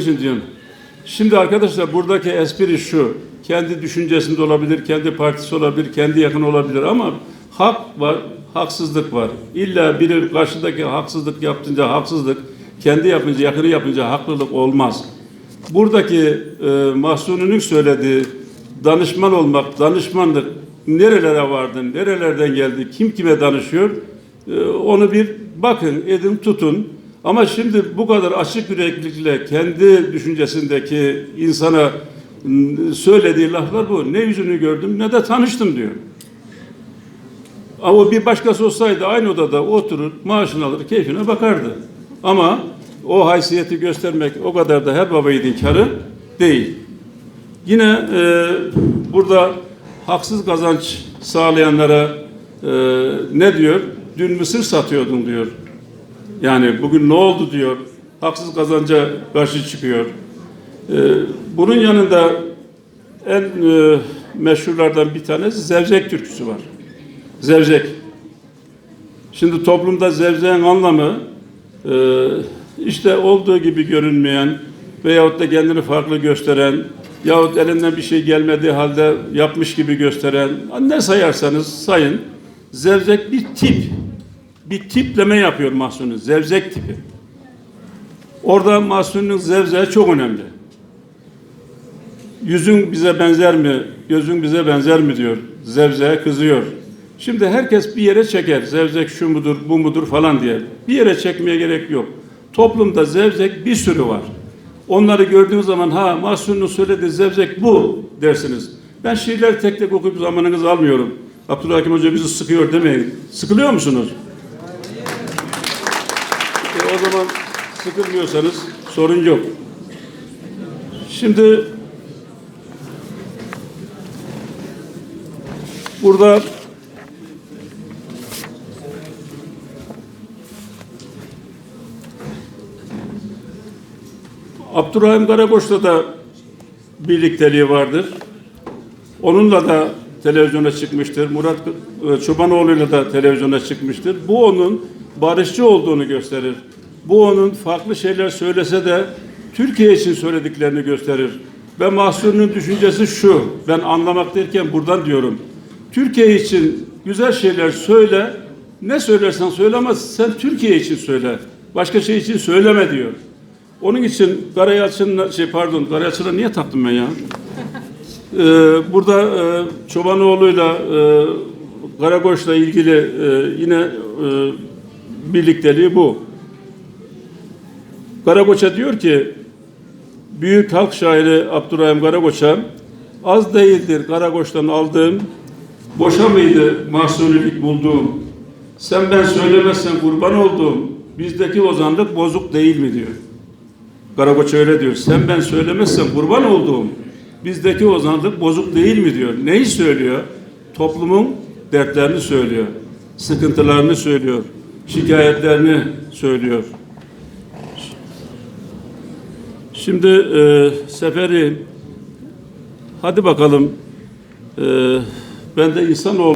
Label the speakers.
Speaker 1: için diyorum. Şimdi arkadaşlar buradaki espri şu. Kendi düşüncesinde olabilir, kendi partisi olabilir, kendi yakın olabilir ama hak var, haksızlık var. İlla biri karşıdaki haksızlık yapınca haksızlık, kendi yapınca, yakını yapınca haklılık olmaz. Buradaki e, Mahsuni'nin söylediği danışman olmak, danışmanlık nerelere vardın, nerelerden geldi, kim kime danışıyor e, onu bir bakın, edin, tutun. Ama şimdi bu kadar açık yüreklilikle kendi düşüncesindeki insana söylediği laflar bu. Ne yüzünü gördüm ne de tanıştım diyor. Ama bir başkası olsaydı aynı odada oturur, maaşını alır, keyfine bakardı. Ama o haysiyeti göstermek o kadar da her baba yiğidin karı değil. Yine e, burada haksız kazanç sağlayanlara e, ne diyor? Dün mısır satıyordun diyor. Yani bugün ne oldu diyor. Haksız kazanca karşı çıkıyor. Ee, bunun yanında en e, meşhurlardan bir tanesi Zevzek türküsü var. Zevzek. Şimdi toplumda zevzeğin anlamı e, işte olduğu gibi görünmeyen veyahut da kendini farklı gösteren yahut elinden bir şey gelmediği halde yapmış gibi gösteren ne sayarsanız sayın zevzek bir tip bir tipleme yapıyor Mahsun'un. Zevzek tipi. Orada Mahsun'un zevzeği çok önemli. Yüzün bize benzer mi, gözün bize benzer mi diyor. Zevzeğe kızıyor. Şimdi herkes bir yere çeker. Zevzek şu mudur, bu mudur falan diye. Bir yere çekmeye gerek yok. Toplumda zevzek bir sürü var. Onları gördüğünüz zaman ha Mahsun'un söylediği zevzek bu dersiniz. Ben şiirleri tek tek okuyup zamanınızı almıyorum. Abdülhakim Hoca bizi sıkıyor demeyin. Sıkılıyor musunuz? E, o zaman sıkılmıyorsanız sorun yok. Şimdi burada Abdurrahim Karakoç'ta da birlikteliği vardır. Onunla da televizyona çıkmıştır. Murat Çobanoğlu'yla da televizyona çıkmıştır. Bu onun barışçı olduğunu gösterir. Bu onun farklı şeyler söylese de Türkiye için söylediklerini gösterir. Ve Mahsuni'nin düşüncesi şu, ben anlamak derken buradan diyorum. Türkiye için güzel şeyler söyle, ne söylersen söyle ama sen Türkiye için söyle. Başka şey için söyleme diyor. Onun için Karayalçın'la, şey pardon, Karayalçın'a niye taktım ben ya? Ee, burada e, Çobanoğlu'yla e, Karakoç'la ilgili e, yine e, birlikteliği bu. Karakoç'a diyor ki büyük halk şairi Abdurrahim Karakoç'a az değildir Karakoç'tan aldığım boşa mıydı mahsunilik bulduğum sen ben söylemezsen kurban olduğum bizdeki ozanlık bozuk değil mi diyor. Karakoç öyle diyor. Sen ben söylemezsem kurban olduğum bizdeki ozanlık bozuk değil mi diyor. Neyi söylüyor? Toplumun dertlerini söylüyor. Sıkıntılarını söylüyor. Şikayetlerini söylüyor. Şimdi e, Seferi hadi bakalım e, ben de insan ol.